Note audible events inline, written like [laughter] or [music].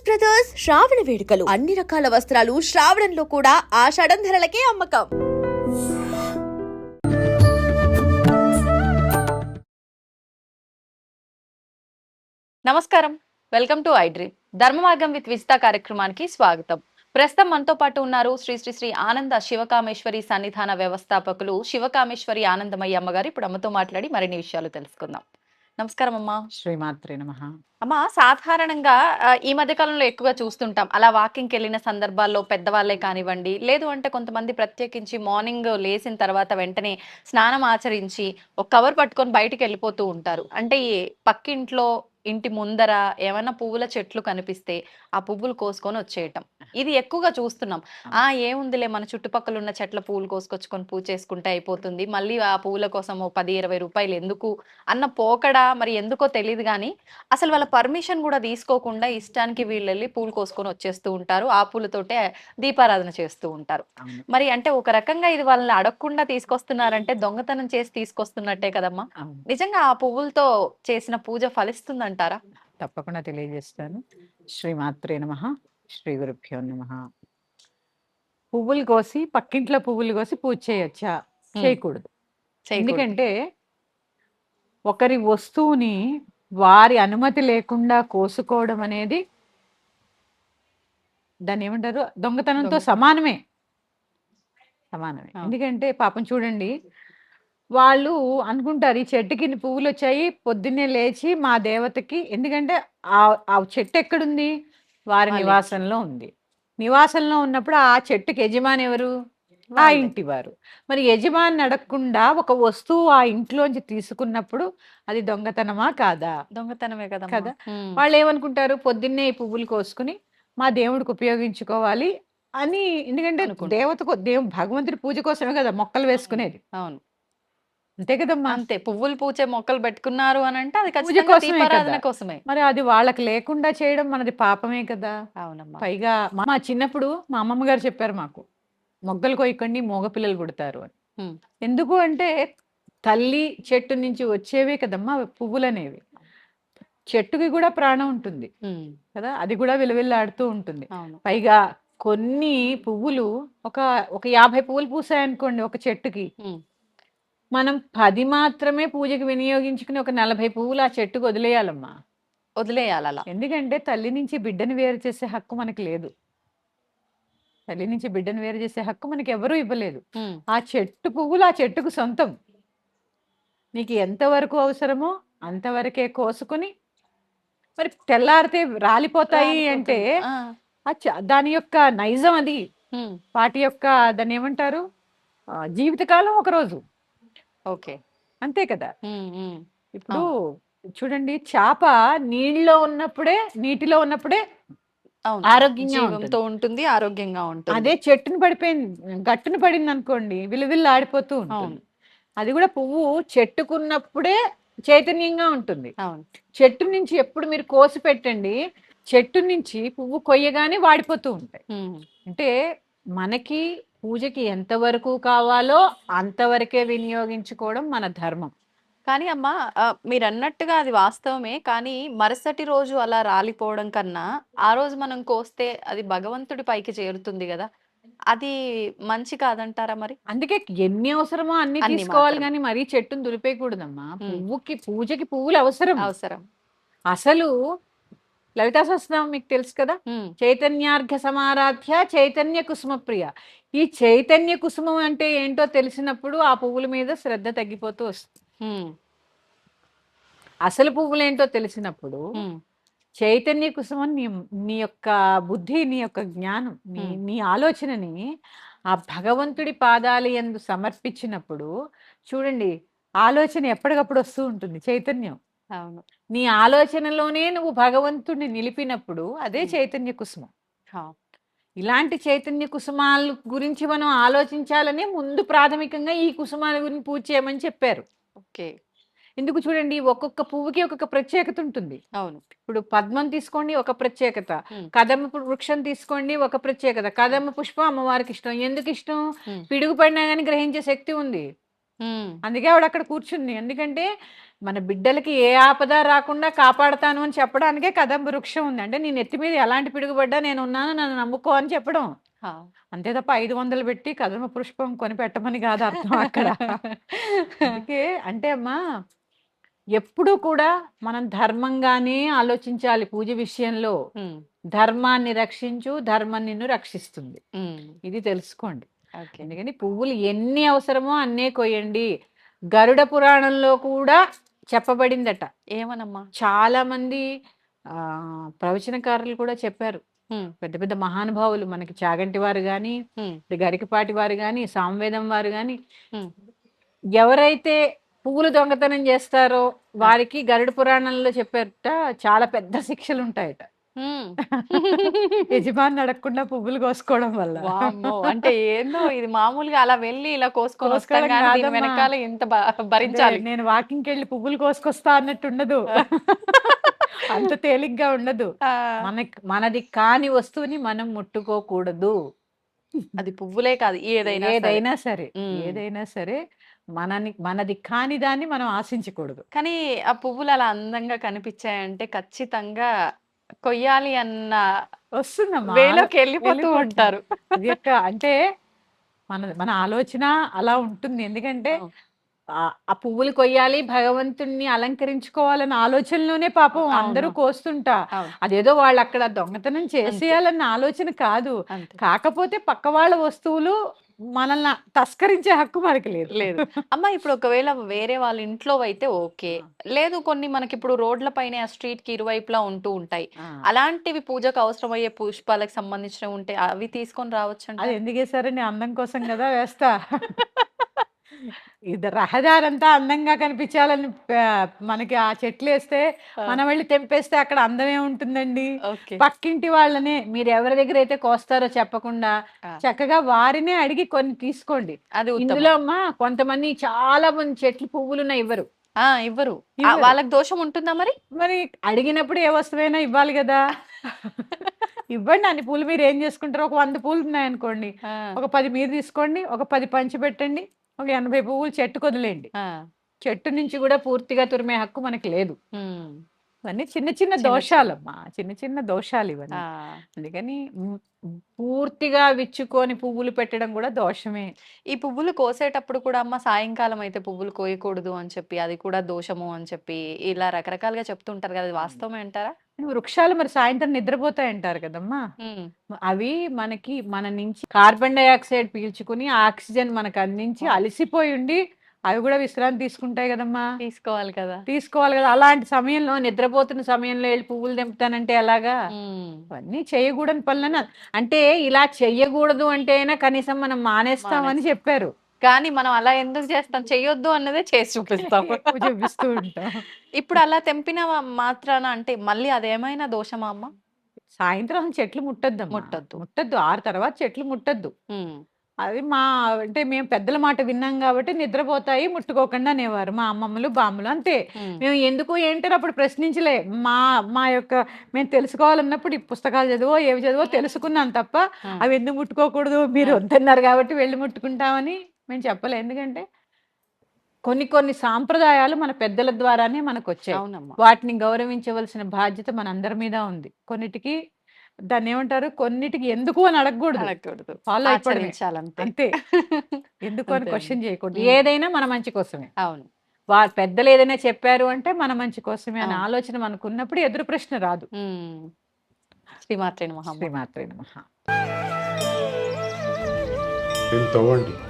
పోచస్ brothers శ్రావణ వేడుకలు. అన్ని రకాల వస్త్రాలు శ్రావణంలో కూడా ఆషాఢం ధరలకే అమ్మకం. నమస్కారం. వెల్కమ్ టు ఐడ్రీమ్ ధర్మ మార్గం విత్ విజిత కార్యక్రమానికి స్వాగతం. ప్రస్తుతం మనతో పాటు ఉన్నారు శ్రీ శ్రీ శ్రీ ఆనంద శివకామేశ్వరి సన్నిధాన వ్యవస్థాపకులు శివకామేశ్వరి ఆనందమయ్య అమ్మగారు. ఇప్పుడు అమ్మతో మాట్లాడి మరిన్ని విషయాలు తెలుసుకుందాం. నమస్కారం అమ్మా శ్రీమాత్రే నమ. అమ్మ సాధారణంగా ఈ మధ్య కాలంలో ఎక్కువగా చూస్తుంటాం. అలా వాకింగ్కి వెళ్ళిన సందర్భాల్లో పెద్దవాళ్ళే కానివ్వండి లేదు అంటే కొంతమంది ప్రత్యేకించి మార్నింగ్ లేచిన తర్వాత వెంటనే స్నానం ఆచరించి ఒక కవర్ పట్టుకొని బయటికి వెళ్ళిపోతూ ఉంటారు. అంటే ఈ పక్కింట్లో ఇంటి ముందర ఏమైనా పువ్వుల చెట్లు కనిపిస్తే ఆ పువ్వులు కోసుకొని వచ్చేయటం. ఇది ఎక్కువగా చూస్తున్నాం. ఆ ఏముందిలే మన చుట్టుపక్కల ఉన్న చెట్ల పువ్వులు కోసుకొచ్చుకొని పూజ చేసుకుంటే అయిపోతుంది. మళ్ళీ ఆ పువ్వుల కోసం ఓ పది ఇరవై రూపాయలు ఎందుకు అన్న పోకడా మరి ఎందుకో తెలియదు కానీ అసలు వాళ్ళ పర్మిషన్ కూడా తీసుకోకుండా ఇష్టానికి వీళ్ళు వెళ్ళి పూలు కోసుకొని వచ్చేస్తూ ఉంటారు. ఆ పూలతోటే దీపారాధన చేస్తూ ఉంటారు. మరి అంటే ఒక రకంగా ఇది వాళ్ళని అడగకుండా తీసుకొస్తున్నారంటే దొంగతనం చేసి తీసుకొస్తున్నట్టే కదమ్మా? నిజంగా ఆ పువ్వులతో చేసిన పూజ ఫలిస్తుందంటారా? తప్పకుండా తెలియజేస్తాను. శ్రీమాత్రే నమ. శ్రీ గురుభ్యో నమ. పువ్వులు కోసి పక్కింట్లో పువ్వులు కోసి పూజ చేయొచ్చా? చేయకూడదు. ఎందుకంటే ఒకరి వస్తువుని వారి అనుమతి లేకుండా కోసుకోవడం అనేది దాన్ని ఏమంటారు? దొంగతనంతో దొంగ- సమానమే. సమానమే. ఎందుకంటే పాపం చూడండి వాళ్ళు అనుకుంటారు ఈ చెట్టుకి పువ్వులు వచ్చాయి పొద్దున్నే లేచి మా దేవతకి ఎందుకంటే ఆ ఆ చెట్టు ఎక్కడుంది? వారి నివాసంలో ఉంది. నివాసంలో ఉన్నప్పుడు ఆ చెట్టుకి యజమాని ఎవరు? ఆ. ఇంటి వారు. మరి యజమాని అడగకుండా ఒక వస్తువు ఆ ఇంట్లోంచి తీసుకున్నప్పుడు అది దొంగతనమా కాదా? దొంగతనమే కదా? కదా? వాళ్ళు ఏమనుకుంటారు? పొద్దున్నే ఈ పువ్వులు కోసుకుని మా దేవుడికి ఉపయోగించుకోవాలి అని ఎందుకంటే. దేవతకు దేవు భగవంతుడి పూజ కోసమే కదా మొక్కలు వేసుకునేది. అవును. అంతే కదమ్మా. అంతే. పువ్వులు పూచే మొక్కలు పెట్టుకున్నారు అని అంటే అది ఖచ్చితంగా కోసమే దీపారాధన కదా. కోసమే. మరి అది వాళ్ళకి లేకుండా చేయడం మనది పాపమే కదా. అవునమ్మా. పైగా మా చిన్నప్పుడు మా అమ్మమ్మ గారు చెప్పారు మాకు మొగ్గలు కొయ్యకండి మగపిల్లలు పుడతారు అని. ఎందుకు అంటే తల్లి చెట్టు నుంచి వచ్చేవే కదమ్మా పువ్వులు అనేవి చెట్టుకి కూడా ప్రాణం ఉంటుంది కదా అది కూడా విలువిల్లాడుతూ ఉంటుంది. పైగా కొన్ని పువ్వులు ఒక ఒక యాభై పువ్వులు పూసాయనుకోండి ఒక చెట్టుకి. మనం పది మాత్రమే పూజకి వినియోగించుకుని ఒక నలభై పువ్వులు ఆ చెట్టుకు వదిలేయాలమ్మా. వదిలేయాలి అలా ఎందుకంటే తల్లి నుంచి బిడ్డను వేరు చేసే హక్కు మనకి లేదు. తల్లి నుంచి బిడ్డను వేరు చేసే హక్కు మనకి ఎవరూ ఇవ్వలేదు. ఆ చెట్టు పువ్వులు ఆ చెట్టుకు సొంతం. నీకు ఎంతవరకు అవసరమో అంతవరకే కోసుకుని మరి తెల్లారితే రాలిపోతాయి అంటే దాని యొక్క నైజం అది. వాటి యొక్క దాన్ని ఏమంటారు? జీవితకాలం ఒక రోజు ఓకే. అంతే కదా! ఇప్పుడు చూడండి చేప నీళ్ళలో ఉన్నప్పుడే నీటిలో ఉన్నప్పుడే ఆరోగ్యంగా ఉంటుంది. ఆరోగ్యంగా ఉంటుంది. అదే చెట్టును పడిపోయింది గట్టును పడింది అనుకోండి విలువిల్లు ఆడిపోతూ ఉంటుంది. అది కూడా పువ్వు చెట్టుకున్నప్పుడే చైతన్యంగా ఉంటుంది. చెట్టు నుంచి ఎప్పుడు మీరు కోసి పెట్టండి చెట్టు నుంచి పువ్వు కొయ్యగానే వాడిపోతూ ఉంటాయి. అంటే మనకి పూజకి ఎంతవరకు కావాలో అంతవరకే వినియోగించుకోవడం మన ధర్మం. కానీ అమ్మ మీరు అన్నట్టుగా అది వాస్తవమే కానీ మరుసటి రోజు అలా రాలిపోవడం కన్నా ఆ రోజు మనం కోస్తే అది భగవంతుడి పైకి చేరుతుంది కదా. అది మంచి కాదంటారా మరి? అందుకే ఎన్ని అవసరమో అన్ని తీసుకోవాలి. కానీ మరీ చెట్టును దులిపేయకూడదమ్మా. పువ్వుకి పూజకి పువ్వులు అవసరం. అవసరం. అసలు లలితా సహస్రనామం మీకు తెలుసు కదా? చైతన్యార్ఘ సమారాధ్య చైతన్య కుసుమ ప్రియ. ఈ చైతన్య కుసుమం అంటే ఏంటో తెలిసినప్పుడు ఆ పువ్వుల మీద శ్రద్ధ తగ్గిపోతూ వస్తుంది. అసలు పువ్వులు ఏంటో తెలిసినప్పుడు చైతన్య కుసుమం నీ నీ యొక్క బుద్ధి నీ యొక్క జ్ఞానం నీ. నీ ఆలోచనని ఆ భగవంతుడి పాదాలు ఎందు సమర్పించినప్పుడు చూడండి ఆలోచన ఎప్పటికప్పుడు వస్తూ ఉంటుంది చైతన్యం. అవును. నీ ఆలోచనలోనే నువ్వు భగవంతుడిని నిలిపినప్పుడు అదే. చైతన్య కుసుమం. ఇలాంటి చైతన్య కుసుమాల గురించి మనం ఆలోచించాలనే ముందు ప్రాథమికంగా ఈ కుసుమాల గురించి పూజ చేయమని చెప్పారు. ఓకే. ఎందుకు చూడండి ఒక్కొక్క పువ్వుకి ఒక్కొక్క ప్రత్యేకత ఉంటుంది. అవును. ఇప్పుడు పద్మం తీసుకోండి ఒక ప్రత్యేకత. కదమ్మ పు- వృక్షం తీసుకోండి ఒక ప్రత్యేకత. కదమ్మ పుష్పం అమ్మవారికి ఇష్టం. ఎందుకు ఇష్టం Hmm. పిడుగు పడినా కానీ గ్రహించే శక్తి ఉంది. అందుకే ఆవిడ అక్కడ కూర్చుంది. ఎందుకంటే మన బిడ్డలకి ఏ ఆపద రాకుండా కాపాడతాను అని చెప్పడానికే కదంబ వృక్షం ఉంది. అంటే నేను ఎత్తి మీద ఎలాంటి పిడుగుపడ్డా నేను ఉన్నాను నన్ను నమ్ముకో అని చెప్పడం. అంతే తప్ప ఐదు వందలు పెట్టి కదమ పుష్పం కొని పెట్టమని కాదు అర్థం అక్కడ. [laughs] అందుకే అంటే అమ్మా ఎప్పుడు కూడా మనం ధర్మంగానే ఆలోచించాలి పూజ విషయంలో. ధర్మాన్ని రక్షించు ధర్మం నిన్ను రక్షిస్తుంది. ఇది తెలుసుకోండి. అందుకని పువ్వులు ఎన్ని అవసరమో అన్నే కొయ్యండి. గరుడ పురాణంలో కూడా చెప్పబడిందట. ఏమనమ్మా? చాలా మంది ఆ ప్రవచనకారులు కూడా చెప్పారు. పెద్ద పెద్ద మహానుభావులు మనకి చాగంటి వారు ఉమ్, గరికపాటి వారు కానీ సామవేదం వారు ఉమ్. ఎవరైతే పువ్వులు దొంగతనం చేస్తారో వారికి గరుడ పురాణంలో చెప్పారట చాలా పెద్ద శిక్షలు ఉంటాయట. [laughs] యజమాని అడగకుండా పువ్వులు కోసుకోవడం వల్ల. అంటే ఏందో ఇది మామూలుగా అలా వెళ్ళి ఇలా కోసుకొని. వెనకాల ఇంత భరించాలి. నేను వాకింగ్ వెళ్ళి పువ్వులు కోసుకొస్తా అన్నట్టు ఉండదు. [laughs] అంత తేలిగ్గా ఉండదు. మనకి మనది కాని వస్తువుని మనం ముట్టుకోకూడదు. అది పువ్వులే కాదు ఏదైనా సరే. ఏదైనా సరే. ఏదైనా సరే మనని మనది కాని దాన్ని మనం ఆశించకూడదు. కానీ ఆ పువ్వులు అలా అందంగా కనిపించాయంటే ఖచ్చితంగా కొయ్యాలి అన్న వస్తుందమ్మా. వేలోకి వెళ్ళిపోతూ. ఉంటారు. యొక్క అంటే మన మన ఆలోచన అలా ఉంటుంది. ఎందుకంటే. ఆ- పువ్వులు కొయ్యాలి భగవంతుణ్ణి అలంకరించుకోవాలన్న ఆలోచనలోనే పాపం. అందరూ కోస్తుంటా. అదేదో వాళ్ళు అక్కడ దొంగతనం చేసేయాలన్న ఆలోచన కాదు. కాకపోతే పక్క వాళ్ళ వస్తువులు మనల్ని తస్కరించే హక్కు మనకి లేదు. లేదు. అమ్మ ఇప్పుడు ఒకవేళ వేరే వాళ్ళ ఇంట్లో అయితే ఓకే. లేదు కొన్ని మనకి ఇప్పుడు రోడ్ల పైన ఆ స్ట్రీట్కి ఇరువైపులా ఉంటూ ఉంటాయి. అలాంటివి పూజకు అవసరమయ్యే పుష్పాలకు సంబంధించినవి ఉంటే అవి తీసుకొని రావచ్చు అది ఎందుకు వేసారని అందం కోసం కదా వేస్తా. ఇది రహదారంతా అందంగా కనిపించాలని మనకి ఆ చెట్లు వేస్తే మనం వెళ్ళి తెంపేస్తే అక్కడ అందమే ఉంటుందండి. పక్కింటి వాళ్ళనే మీరు ఎవరి దగ్గర అయితే కోస్తారో చెప్పకుండా. చక్కగా వారినే అడిగి కొన్ని తీసుకోండి. అది. ఇందులో అమ్మా కొంతమంది చాలా మంది చెట్లు పువ్వులున్న ఇవ్వరు. ఇవ్వరు. ఆ, ఇవ్వరు. వాళ్ళకి దోషం ఉంటుందా మరి? మరి అడిగినప్పుడు ఏ వస్తువైనా ఇవ్వాలి కదా. [laughs] ఇవ్వండి అన్ని పూలు మీరు ఏం చేసుకుంటారు ఒక వంద పూలు ఉన్నాయనుకోండి. ఒక పది మీరు తీసుకోండి ఒక పది పంచి పెట్టండి. ఒక ఎనభై పువ్వులు చెట్టుకు వదిలేయండి ఆ, చెట్టు నుంచి కూడా పూర్తిగా తురిమే హక్కు మనకి లేదు. ఇవన్నీ చిన్న చిన్న. దోషాలమ్మా. చిన్న చిన్న దోషాలు ఇవన్నీ. అందుకని పూర్తిగా విచ్చుకొని పువ్వులు పెట్టడం కూడా దోషమే. ఈ పువ్వులు కోసేటప్పుడు కూడా అమ్మ సాయంకాలం అయితే పువ్వులు కోయకూడదు అని చెప్పి అది కూడా దోషము అని చెప్పి ఇలా రకరకాలుగా చెప్తుంటారు కదా అది వాస్తవమే అంటారా? వృక్షాలు మరి సాయంత్రం నిద్రపోతాయి అంటారు కదమ్మా అవి మనకి మన నుంచి కార్బన్ డైఆక్సైడ్ పీల్చుకుని ఆక్సిజన్ మనకు అందించి అలసిపోయి ఉండి అవి కూడా విశ్రాంతి తీసుకుంటాయి కదమ్మా. తీసుకోవాలి కదా. తీసుకోవాలి కదా. అలాంటి సమయంలో నిద్రపోతున్న సమయంలో వెళ్ళి పువ్వులు తెంపుతానంటే ఎలాగా? అవన్నీ చేయకూడని పనులని అంటే ఇలా చెయ్యకూడదు అంటే అయినా కనీసం మనం మానేస్తామని చెప్పారు. కానీ మనం అలా ఎందుకు చేస్తాం? చెయ్యొద్దు అన్నదే చేసి చూపిస్తాం. చూపిస్తూ ఉంటాం. ఇప్పుడు అలా తెంపిన మాత్రాన అంటే మళ్ళీ అదేమైనా దోషమా అమ్మ? సాయంత్రం చెట్లు ముట్టద్దు ముట్టొద్దు. ముట్టద్దు. ఆరు తర్వాత చెట్లు ముట్టద్దు. అది మా అంటే మేము పెద్దల మాట విన్నాం కాబట్టి నిద్రపోతాయి ముట్టుకోకుండా అనేవారు. మా అమ్మమ్మలు బామ్మలు అంతే. మేము ఎందుకు ఏంటని అప్పుడు ప్రశ్నించలే. మా మా యొక్క మేము తెలుసుకోవాలన్నప్పుడు ఈ పుస్తకాలు చదువో ఏవి చదువో తెలుసుకున్నాం తప్ప. అవి ఎందుకు ముట్టుకోకూడదు? మీరు. వద్దన్నారు కాబట్టి వెళ్ళి ముట్టుకుంటామని మేము చెప్పలే. ఎందుకంటే కొన్ని కొన్ని సాంప్రదాయాలు మన పెద్దల ద్వారానే మనకు వచ్చాయి అవునమ్మా. వాటిని గౌరవించవలసిన బాధ్యత మనందరి మీద ఉంది. కొన్నిటికి దాన్ని ఏమంటారు? కొన్నిటికి ఎందుకు అని అడగకూడదు. అడగకూడదు. ఫాలో ఆచరించాలంతే. అంతే. ఎందుకు అని. క్వశ్చన్ చేయకూడదు. ఏదైనా మన మంచి కోసమే. అవును. వా పెద్దలు ఏదైనా చెప్పారు అంటే మన మంచి కోసమే అనే. ఆలోచన మనకు ఉన్నప్పుడు ఎదురు ప్రశ్న రాదు. ఉమ్. శ్రీమాత్రే నమః అమ్మ. శ్రీమాత్రే నమః. దీన్ని తవ్వండి.